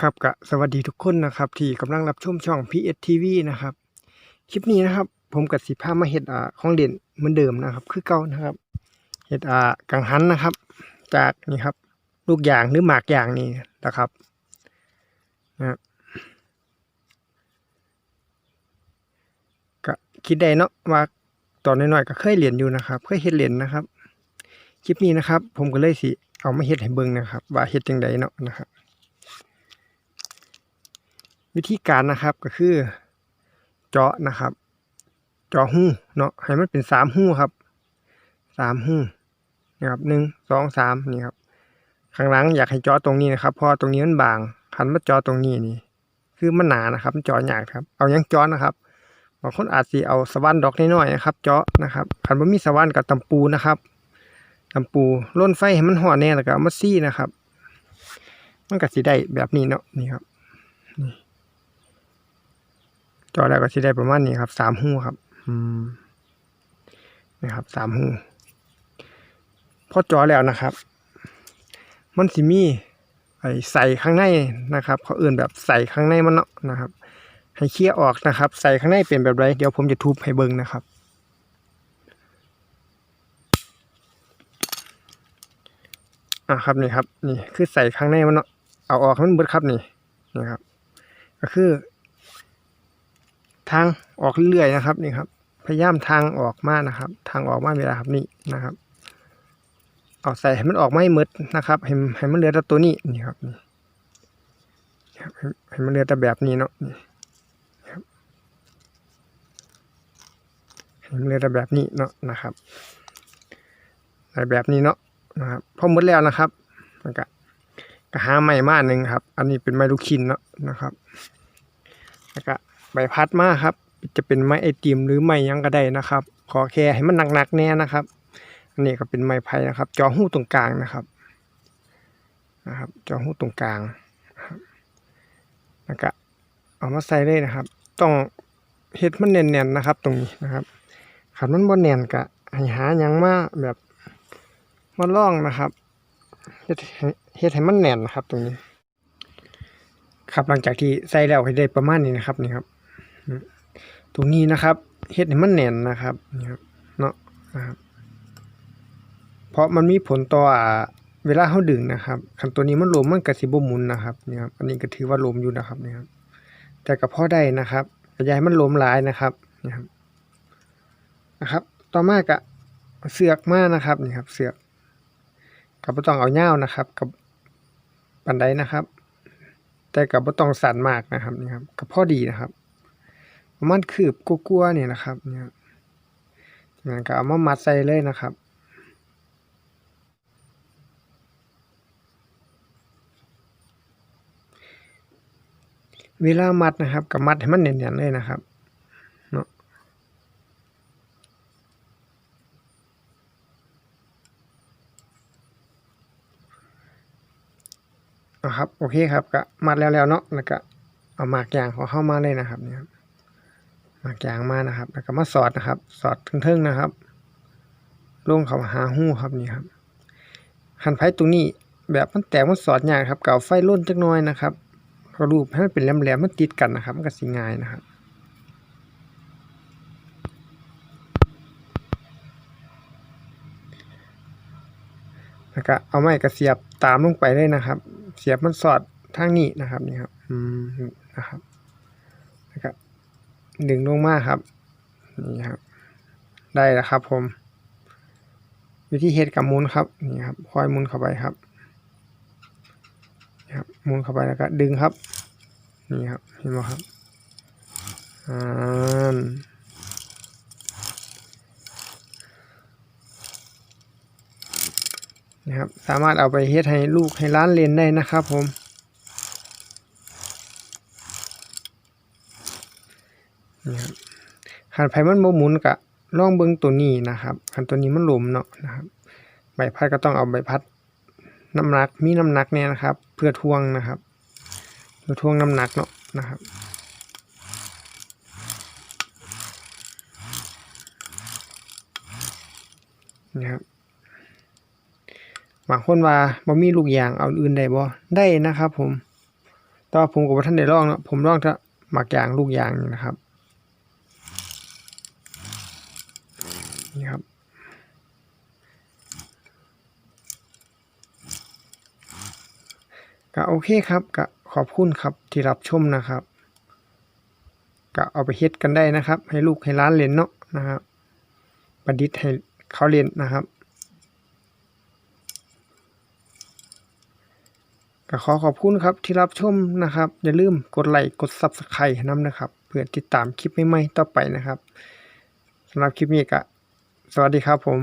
ครับก็สวัสดีทุกคนนะครับ ที่กำลังรับชมช่อง PSTV นะครับ คลิปนี้นะครับ ผมกับสิพามาเฮ็ดอ่าของเด่นเหมือนเดิมนะครับ คือเก่านะครับเฮ็ดอ่ากังหันนะครับ จากนี่ครับ ลูกยางหรือหมากยางนี่นะครับนะกับก็คิดได้เนาะว่าตอนน้อยๆก็เคยเหรียนอยู่นะครับ เคยเฮ็ดเหรียนนะครับ คลิปนี้นะครับ ผมก็เลยสิเอามาเฮ็ดให้เบิ่งนะครับ ว่าเฮ็ดจังไดเนาะนะครับ วิธีการนะครับก็คือ เจาะนะครับ เจาะหูเนาะให้มันเป็นสามหูครับสามหูนะครับหนึ่งสองสามนี่ครับข้างหลังอยากให้เจาะตรงนี้นะครับเพราะตรงนี้มันบางหันมาเจาะตรงนี้นี่ คือมันหนานะครับ มันเจาะยากครับ เอายังเจาะนะครับบางคนอาจสิเอาสว่านดอกน้อยๆนะครับ เจาะนะครับคันบ่มีสว่านกับตำปูนะครับตำปูล่นไฟให้มันห่อแน่แล้วก็เอามาซี่นะครับ มันก็สิได้แบบนี้เนาะนี่ครับ จอแล้วก็สิได้ประมาณนี้ครับสามหูครับ อืมนะครับสามหูพอจอแล้วนะครับ มันสิมีไอใส่ข้างในนะครับ เขาเอื่นแบบใส่ข้างในมันเนาะนะครับ ให้เคลียร์ออกนะครับ ใส่ข้างในเป็นแบบไรเดี๋ยวผมจะทุบให้เบิ่งนะครับอะครับนี่ครับ นี่คือใส่ข้างในมันเนาะเอาออกมันเบิดครับนี่นี่ครับ ก็คือางออกเรื่อยๆนะครับนี่ครับ พยายามทางออกมานะครับ ทางออกมาเวลาครับนี่นะครับเอาใส่ให้มันออกไม่หมดนะครับให้ให้มันเหลือแต่ตัวนี้นี่ครับนี่ให้มันเหลือแต่แบบนี้เนาะนี่ครับให้มันเหลือแต่แบบนี้เนาะนะครับในแบบนี้เนาะนะครับพอหมดแล้วนะครับมันก็ก็หาไม้มาหนึ่งครับ อันนี้เป็นไม้ลูกชิ้นเนาะนะครับแล้วก็ ใบพัดมาครับ จะเป็นไม้ไอติมหรือไม้ยังก็ได้นะครับ ขอแค่ให้มันหนักๆแน่นะครับอันนี้ก็เป็นไม้ไผ่นะครับ จอหูตรงกลางนะครับนะครับ จอหูตรงกลางนะครับ เอามาใส่เลยนะครับ ต้องเฮ็ดมันแน่นๆนะครับ ตรงนี้นะครับขันมันบ่แน่นก็ให้หายังมาแบบมาล่องนะครับเฮ็ดให้เฮ็ดให้มันแน่นนะครับ ตรงนี้ ครับหลังจากที่ใส่แล้วให้ได้ประมาณนี้นะครับนี่ครับ ตรงนี้นะครับเฮ็ดให้มันแน่นนะครับนี่ครับเนาะนะครับเพราะมันมีผลต่อเวลาเขาดึงนะครับคันตัวนี้มันลมมันก็สิบ่หมุนนะครับนี่ครับอันนี้ก็ถือว่าลมอยู่นะครับนี่ครับแต่ก็พอได้นะครับก็อย่าให้มันลมหลายนะครับนี่ครับนะครับ ต่อมาก็เสือกมากนะครับนี่ครับ เสือกก็บ่ต้องเอายานะครับ กับปานใดนะครับ แต่กับบ่ต้องสั่นมากนะครับนี่ครับก็พอดีนะครับ ประมาณคืบกลัวๆเนี่ยนะครับเนี่ยครับจากนั้นก็เอามามัดใส่เลยนะครับเวลามัดนะครับก็มัดให้มันแน่นๆเลยนะครับเนาะนะครับ โอเคครับก็มัดแล้วแล้วเนาะแล้วก็เอาหมากยางของเข้ามาเลยนะครับเนี่ยครับ หมากยางมานะครับ แล้วก็มาสอดนะครับ สอดทึ่งๆนะครับลงเขาหาหูครับนี่ครับหันไฟตรงนี้แบบมันแตกมันสอดยากครับเก่าไฟล่นจักน้อยนะครับเอารูปให้มันเป็นแหลมๆมันติดกันนะครับ มันก็สิง่ายนะครับแล้วก็เอาไม้กระเสียบตามลงไปเลยนะครับ เสียบมันสอดทางนี้นะครับนี่ครับอืมนะครับ ดึงลงมาครับนี่ครับ ได้แล้วครับ ผม วิธีเฮ็ดกับมุนครับนี่ครับค่อยมุนเข้าไปครับครับมุนเข้าไปแล้วก็ดึงครับ นี่ครับเห็นไหมครับอ่านี่ครับสามารถเอาไปเฮ็ดให้ลูกให้ร้านเรียนได้นะครับผม นี่ครับขันไผมันบ่หมุนกะลองเบิ่งตัวนี้นะครับขันตัวนี้มันหลมเนาะนะครับใบพัดก็ต้องเอาใบพัดน้ำหนักมีน้ำหนักเนี่ยนะครับ เพื่อทวงนะครับ เพื่อทวงน้ำหนักเนาะนะครับนี่ครับบางคนว่าบ่มีลูกยางเอาอื่นได้บ่ได้นะครับ ผมแต่ว่าผมกับท่านได้ลองเนาะผมลองจะหมักยางลูกยางนะครับ นี่ครับ ก็โอเคครับก็ขอบคุณครับที่รับชมนะครับก็เอาไปเฮ็ดกันได้นะครับ ให้ลูกให้ร้านเรียนเนาะนะครับประดิษฐ์ให้เขาเรียนนะครับก็ขอขอบคุณครับที่รับชมนะครับ อย่าลืมกดไลค์กด Subscribe ให้นำนะครับ เพื่อติดตามคลิปใหม่ๆต่อไปนะครับสำหรับคลิปนี้ก็ สวัสดีครับผม